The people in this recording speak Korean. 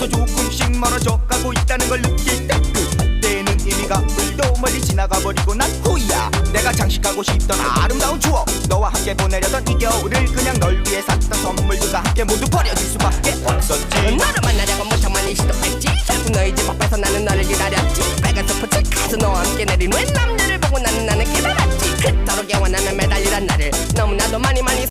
계속 조금씩 멀어져 가고 있다는 걸 느낄 때 그때는 의미가 불도 멀리 지나가 버리고 난 후야. 내가 장식하고 싶던 아름다운 추억 너와 함께 보내려던 이 겨울을 그냥 널 위해 샀던 선물들과 함께 모두 버려질 수밖에 없었지. 너를 만나려고 무척 많이 시도했지. 결국 너희 집 앞에서 나는 너를 기다렸지. 빨간 소포츠 가서 너와 함께 내린 웬 남녀를 보고 나는 나는 깨달았지. 그토록 영원함에 매달리란 나를 너무나도 많이 많이